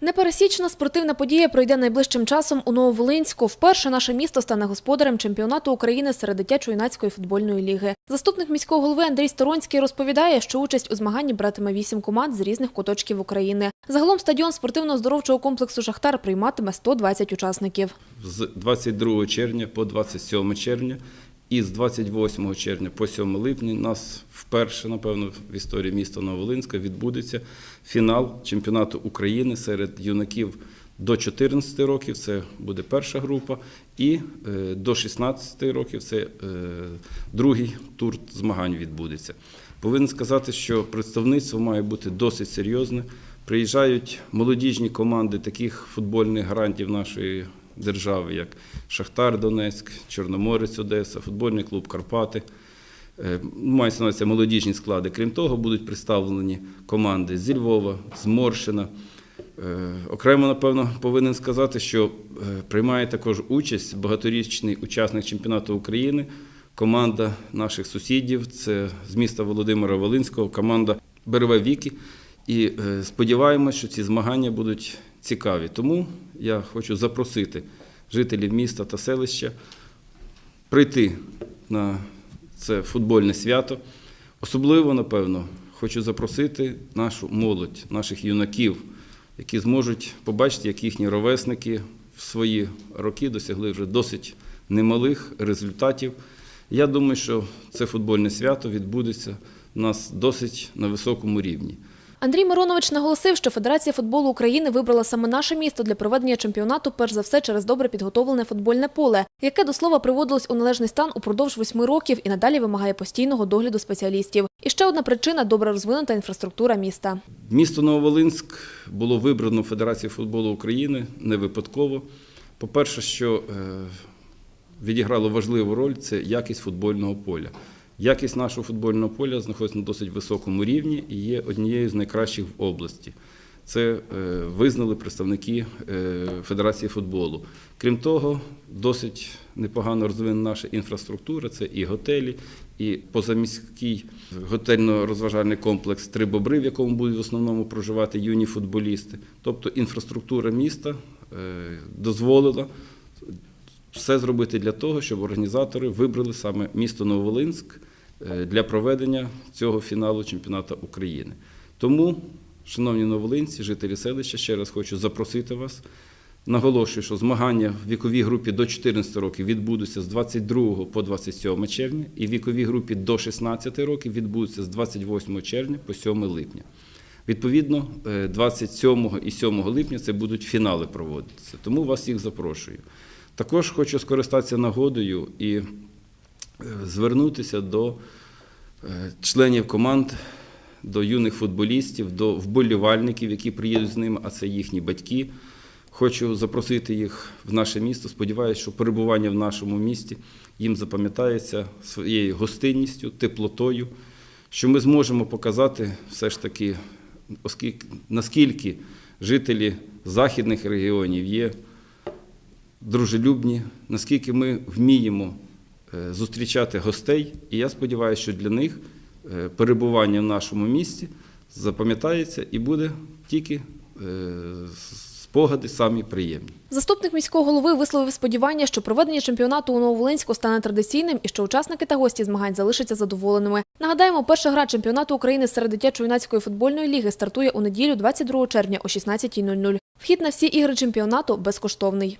Непересічна спортивна подія пройде найближчим часом у Нововолинську. Вперше наше місто стане господарем чемпіонату України серед дитячо-юнацької футбольної ліги. Заступник міського голови Андрій Сторонський розповідає, що участь у змаганні братиме вісім команд з різних куточків України. Загалом стадіон спортивно-здоровчого комплексу Шахтар прийматиме 120 учасників. з 22 червня по 27 червня і з 28 червня по 7 липня нас вперше, напевно, в історії міста Новолинська відбудеться фінал чемпіонату України серед юнаків до 14 років, це буде перша група, і е, до 16 років це е, другий тур змагань відбудеться. Повинен сказати, що представництво має бути досить серйозне. Приїжджають молодіжні команди таких футбольних гарантів нашої держави, як Шахтар Донецьк, Чорноморець Одеса, футбольний клуб Карпати. Е, Мається на увазі молодіжні склади. Крім того, будуть представлені команди зі Львова, з Моршина. Е, Окремо, напевно, повинен сказати, що е, приймає також участь багаторічний учасник чемпіонату України, команда наших сусідів, це з міста Володимира Волинського, команда Береве Віки. І сподіваємося, що ці змагання будуть цікаві. Тому я хочу запросити жителів міста та селища прийти на це футбольне свято. Особливо, напевно, хочу запросити нашу молодь, наших юнаків, які зможуть побачити, як їхні ровесники в свої роки досягли вже досить немалих результатів. Я думаю, що це футбольне свято відбудеться у нас досить на високому рівні. Андрій Миронович наголосив, що Федерація футболу України вибрала саме наше місто для проведення чемпіонату, перш за все через добре підготовлене футбольне поле, яке до слова приводилось у належний стан упродовж восьми років і надалі вимагає постійного догляду спеціалістів. І ще одна причина добре розвинута інфраструктура міста. Місто Нововолинськ було вибрано Федерацією футболу України не випадково. По-перше, що е, відіграло важливу роль це якість футбольного поля. Якість нашого футбольного поля знаходиться на досить високому рівні і є однією з найкращих в області. Це е, визнали представники е, Федерації футболу. Крім того, досить непогано розвинена наша інфраструктура. Це і готелі, і позаміський готельно-розважальний комплекс Три бобри, в якому будуть в основному проживати юні футболісти. Тобто інфраструктура міста е, дозволила все зробити для того, щоб організатори вибрали саме місто Нововолинськ для проведення цього фіналу чемпіонату України. Тому, шановні новолинці, жителі селища, ще раз хочу запросити вас. Наголошую, що змагання в віковій групі до 14 років відбудуться з 22 по 27 червня, і в віковій групі до 16 років відбудуться з 28 червня по 7 липня. Відповідно, е, 27 і 7 липня це будуть фінали проводитися. Тому вас всіх запрошую. Також хочу скористатися нагодою і е, звернутися до е, членів команд, до юних футболістів, до вболівальників, які приїдуть з ними, а це їхні батьки. Хочу запросити їх в наше місто. Сподіваюся, що перебування в нашому місті їм запам'ятається своєю гостинністю, теплотою, що ми зможемо показати все ж таки, оскільки, наскільки жителі західних регіонів є дружелюбні, наскільки ми вміємо зустрічати гостей. І я сподіваюся, що для них е, перебування в нашому місті запам'ятається і буде тільки е, спогади самі приємні. Заступник міського голови висловив сподівання, що проведення чемпіонату у Нововолинську стане традиційним і що учасники та гості змагань залишаться задоволеними. Нагадаємо, перша гра чемпіонату України серед дитячо-юнацької футбольної ліги стартує у неділю 22 червня о 16.00. Вхід на всі ігри чемпіонату безкоштовний.